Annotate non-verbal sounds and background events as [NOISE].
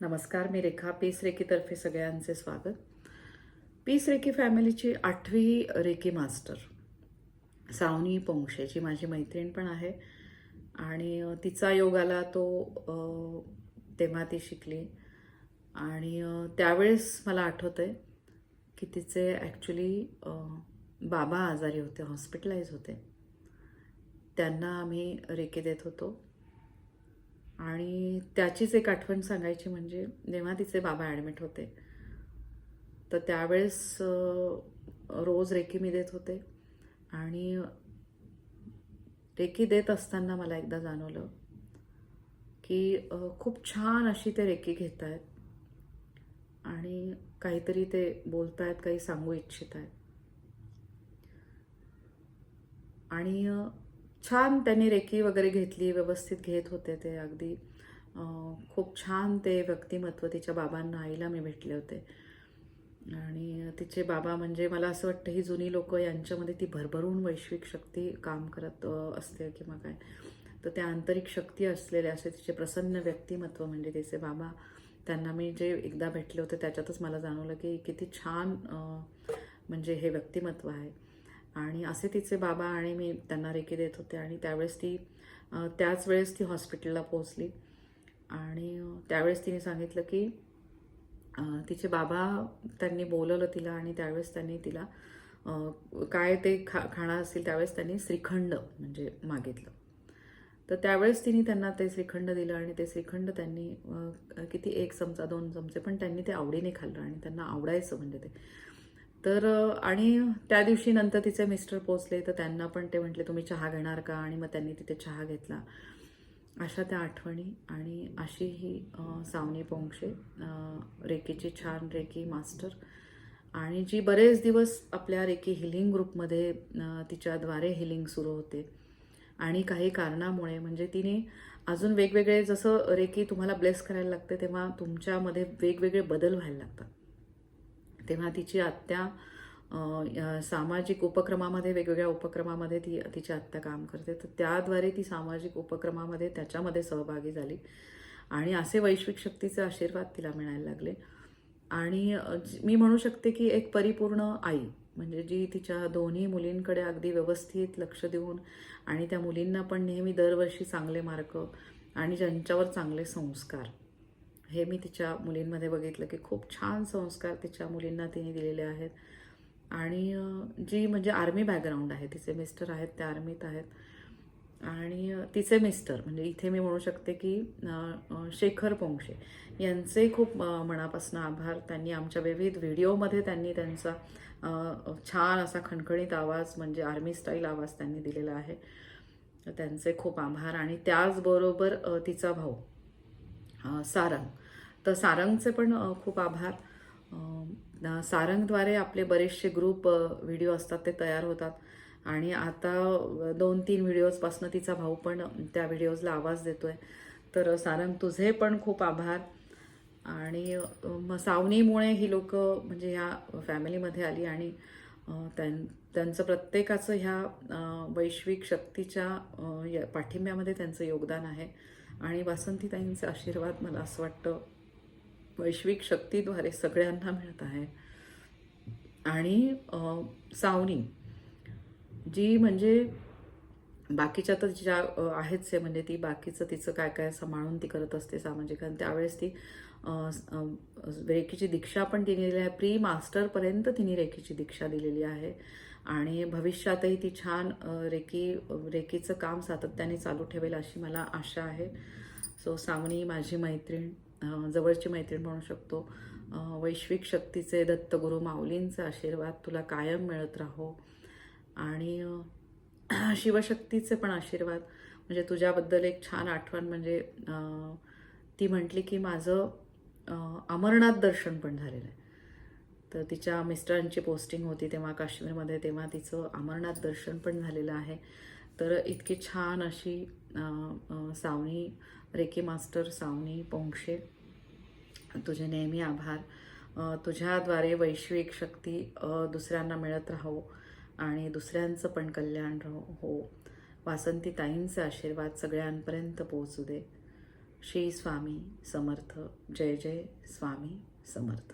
नमस्कार मी रेखा. पीस रेखीतर्फे सगळ्यांचे स्वागत. पीस रेखी फॅमिलीची आठवी रेखी मास्टर सावनी पोंक्षेची माझी मैत्रीण पण आहे. आणि तिचा योग आला तो तेव्हा ती शिकली. आणि त्यावेळेस मला आठवतं आहे की तिचे ॲक्च्युली बाबा आजारी होते हॉस्पिटलाइज होते. त्यांना आम्ही रेखे देत होतो. आणि त्याचीच एक आठवण सांगायची म्हणजे जेव्हा तिचे बाबा ॲडमिट होते तर त्यावेळेस रोज रेकी मी देत होते. आणि रेकी देत असताना मला एकदा जाणवलं की खूप छान अशी ते रेकी घेत आहेत आणि काहीतरी ते बोलत आहेत काही सांगू इच्छित आहेत आणि छान त्यांनी रेकी वगैरे घेतली व्यवस्थित घेत होते ते अगदी. खूप छान ते व्यक्तिमत्व तिच्या बाबांना आईला मी भेटले होते. आणि तिचे बाबा म्हणजे मला असं वाटतं ही जुनी लोक यांच्यामध्ये ती भरभरून वैश्विक शक्ती काम करत असते किंवा काय. तर त्या आंतरिक शक्ती असलेले असे तिचे प्रसन्न व्यक्तिमत्व म्हणजे तिचे बाबा. त्यांना मी जे एकदा भेटले होते त्याच्यातच मला जाणवलं की किती छान म्हणजे हे व्यक्तिमत्व आहे. आणि असे तिचे बाबा आणि मी त्यांना रेकी देत होते आणि त्यावेळेस ती त्याच वेळेस ती हॉस्पिटलला पोहोचली. आणि त्यावेळेस तिने सांगितलं की तिचे बाबा त्यांनी बोलवलं तिला आणि त्यावेळेस त्यांनी तिला काय ते खा खाणार असतील त्यावेळेस त्यांनी श्रीखंड म्हणजे मागितलं. तर त्यावेळेस तिने त्यांना ते श्रीखंड दिलं आणि ते श्रीखंड त्यांनी किती एक चमचा दोन चमचे पण त्यांनी ते आवडीने खाल्लं आणि त्यांना आवडायचं म्हणजे ते. तर आणि त्या दिवशी नंतर तिचे मिस्टर पोचले तर त्यांना पण ते म्हटले तुम्ही चहा घेणार का? आणि मग त्यांनी तिथे चहा घेतला. अशा त्या आठवणी आणि अशी ही सावनी पोंक्षे अ, रेकीची छान रेकी मास्टर आणि जी बरेच दिवस आपल्या रेकी हिलिंग ग्रुपमध्ये तिच्याद्वारे हिलिंग सुरू होते. आणि काही कारणामुळे म्हणजे तिने अजून वेगवेगळे जसं रेकी तुम्हाला ब्लेस करायला लागते तेव्हा तुमच्यामध्ये वेगवेगळे बदल व्हायला लागतात. तेव्हा तिची आत्या सामाजिक उपक्रमामध्ये वेगवेगळ्या उपक्रमामध्ये ती तिची आत्या काम करते. तर त्याद्वारे ती सामाजिक उपक्रमामध्ये त्याच्यामध्ये सहभागी झाली. आणि असे वैश्विक शक्तीचे आशीर्वाद तिला मिळायला लागले. आणि मी म्हणू शकते की एक परिपूर्ण आई म्हणजे जी तिच्या दोन्ही मुलींकडे अगदी व्यवस्थित लक्ष देऊन आणि त्या मुलींना पण नेहमी दरवर्षी चांगले मार्क आणि ज्यांच्यावर चांगले संस्कार हे मी तिच्या मुलींमध्ये बघितलं की खूप छान संस्कार तिच्या मुलींना तिने दिलेले आहेत. आणि जी म्हणजे आर्मी बॅकग्राऊंड आहे तिचे मिस्टर आहेत ते आर्मीत आहेत. आणि तिचे मिस्टर म्हणजे इथे मी म्हणू शकते की शेखर पोंक्षे यांचे खूप मनापासून आभार. त्यांनी आमच्या विविध व्हिडिओमध्ये त्यांनी त्यांचा छान असा खणखणीत आवाज म्हणजे आर्मी स्टाईल आवाज त्यांनी दिलेला आहे. त्यांचे खूप आभार. आणि त्याचबरोबर तिचा भाऊ सारंग. तर सारंगचे पण खूप आभार. सारंगद्वारे आपले बरेचसे ग्रुप व्हिडिओ असतात ते तयार होतात. आणि आता दोन तीन व्हिडिओजपासून तिचा भाऊ पण त्या व्हिडिओजला आवाज देतोय. तर सारंग तुझे पण खूप आभार. आणि मग सावनीमुळे ही लोक म्हणजे ह्या फॅमिलीमध्ये आली आणि त्यां त्यांचं प्रत्येकाचं ह्या वैश्विक शक्तीच्या पाठिंब्यामध्ये त्यांचं योगदान आहे. आणि वासंतीताईंचे आशीर्वाद मला असं वाटतं वैश्विक शक्तीद्वारे सगळ्यांना मिळत आहे. आणि सावनी जी म्हणजे बाकीच्या तर ज्या आहेच आहे म्हणजे ती बाकीचं तिचं काय काय सांभाळून ती करत असते सामाजिक आणि त्यावेळेस ती रेखीची दीक्षा पण तिने दिलेली आहे. प्री मास्टरपर्यंत तिने रेखीची दीक्षा दिलेली आहे. आणि भविष्यातही ती छान रेकी रेकीचं काम सातत्याने चालू ठेवेल अशी मला आशा आहे. सो सावनी माझी मैत्रीण जवळची मैत्रीण म्हणू शकतो. वैश्विक शक्तीचे दत्तगुरू माऊलींचे आशीर्वाद तुला कायम मिळत राहो. आणि [CLEARS THROAT] शिवशक्तीचे पण आशीर्वाद. म्हणजे तुझ्याबद्दल एक छान आठवण म्हणजे ती म्हटली की माझं अमरनाथ दर्शन पण झालेलं आहे. तर तिच्या मिस्टरांची पोस्टिंग होती तेव्हा काश्मीरमध्ये तेव्हा तिचं अमरनाथ दर्शन पण झालेलं आहे. तर इतकी छान अशी सावनी रेकी मास्टर सावनी पोंक्षे तुझे नेहमी आभार. तुझ्याद्वारे वैश्विक शक्ती दुसऱ्यांना मिळत राहो आणि दुसऱ्यांचं पण कल्याण राहो हो. वासंती ताईंचे आशीर्वाद सगळ्यांपर्यंत पोहोचू दे. श्री स्वामी समर्थ. जय जय स्वामी समर्थ.